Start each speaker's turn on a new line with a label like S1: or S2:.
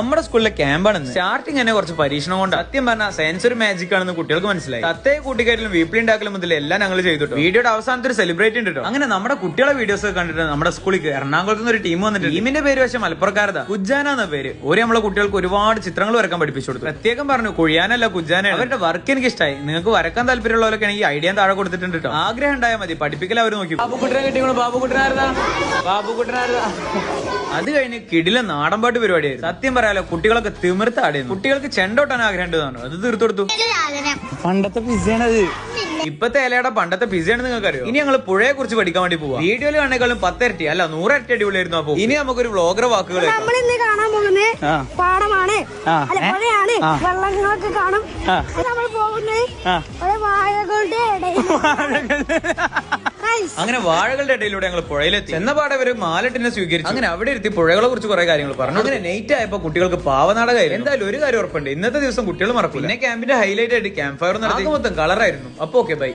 S1: നമ്മുടെ സ്കൂളിലെ ക്യാമ്പാണ് സ്റ്റാർട്ടിങ് തന്നെ കുറച്ച് പരീക്ഷണം കൊണ്ട്. സത്യം പറഞ്ഞാൽ സയൻസ് ഒരു മാജിക് ആണെന്ന് കുട്ടികൾക്ക് മനസ്സിലായി. തത്തയെ കൂട്ടിക്കാരിലും വീപ്പിളി ഉണ്ടാക്കലും മുതൽ എല്ലാം ഞങ്ങൾ ചെയ്തിട്ടു. വീഡിയോയുടെ അവസാനത്തെ ഒരു സെലിബ്രേറ്റ് ഉണ്ട് അങ്ങനെ നമ്മുടെ കുട്ടികളെ വീഡിയോസ് ഒക്കെ കണ്ടിട്ട് നമ്മുടെ സ്കൂളിൽ എറണാകുളത്ത് നിന്ന് ഒരു ടീം വന്നിട്ട് ടീമിന്റെ പേര് പക്ഷേ മലപ്പുറക്കാരതാ. കുജാന എന്ന പേര്. ഒരു നമ്മളെ കുട്ടികൾക്ക് ഒരുപാട് ചിത്രങ്ങൾ വരക്കാൻ പഠിപ്പിച്ചു കൊടുത്തു. പ്രത്യേകം പറഞ്ഞു കുഴിയാനല്ല കുജാന അവരുടെ വർക്ക് എനിക്ക് ഇഷ്ടമായി നിങ്ങൾക്ക് വരക്കാൻ താല്പര്യമുള്ളവരൊക്കെ ആണെങ്കിൽ ഐഡിയ താഴെ കൊടുത്തിട്ടുണ്ട് കേട്ടോ. ആഗ്രഹം ഉണ്ടായാൽ മതി. പഠിപ്പിക്കൽ അവർ നോക്കി ബാബുക്കുട്ടനെ കിട്ടിയോ ബാബു ബാബുക്കുട്ടനായിരുന്നാ അത് കഴിഞ്ഞ് കിടില നാടൻപാട്ട് പരിപാടിയായിരുന്നു. സത്യം പറയാലോ കുട്ടികളൊക്കെ തിമിർത്താടിയിരുന്നു കുട്ടികൾക്ക് ചെണ്ടോട്ടാൻ ആഗ്രഹം ഉണ്ടെന്നാണ് അത് തീർത്തു കൊടുത്തു.
S2: പണ്ടത്തെ പിസയാണത്
S1: ഇപ്പത്തെ ഇലയുടെ പണ്ടത്തെ പിസയാണ് നിങ്ങൾക്ക് അറിയോ ഇനി ഞങ്ങൾ പുഴയെ കുറിച്ച് പഠിക്കാൻ വേണ്ടി പോവാം. വീഡിയോയിൽ കണ്ടേക്കാളും പത്തിരട്ടി അല്ല നൂറരട്ടി അടിപൊളിയായിരുന്നു അപ്പൊ ഇനി നമുക്കൊരു വ്ളോഗർ വാക്കുകൾ കേൾക്കാം.
S3: നമ്മൾ ഇന്ന് കാണാൻ പോകുന്നത്. പാടമാണ്. അല്ല പുഴയാണ്. വെള്ളങ്ങളൊക്കെ കാണും. നമ്മൾ പോകുന്നത്
S2: ആ.
S3: വാഴകളുടെ ഇടയിൽ
S1: അങ്ങനെ വാഴകളുടെ ഇടയിലൂടെ ഞങ്ങൾ പുഴയിലെത്തി. എന്ന പാടെ ഒരു മാലട്ടിനെ സ്വീകരിച്ചു. അങ്ങനെ അവിടെ ഇരുത്തി പുഴകളെ കുറിച്ച് കുറെ കാര്യങ്ങൾ പറഞ്ഞു. അങ്ങനെ നൈറ്റ് ആയപ്പോ കുട്ടികൾക്ക് പാവനാടകമായിരുന്നു എന്തായാലും ഒരു കാര്യം ഉറപ്പുണ്ട്. ഇന്നത്തെ ദിവസം കുട്ടികൾ മറക്കില്ല പിന്നെ ക്യാമ്പിന്റെ ഹൈലൈറ്റ് ആയിട്ട് ക്യാമ്പ് ഫയർ നടത്തി. മൊത്തം കളറായിരുന്നു. അപ്പൊ ഓക്കെ ബൈ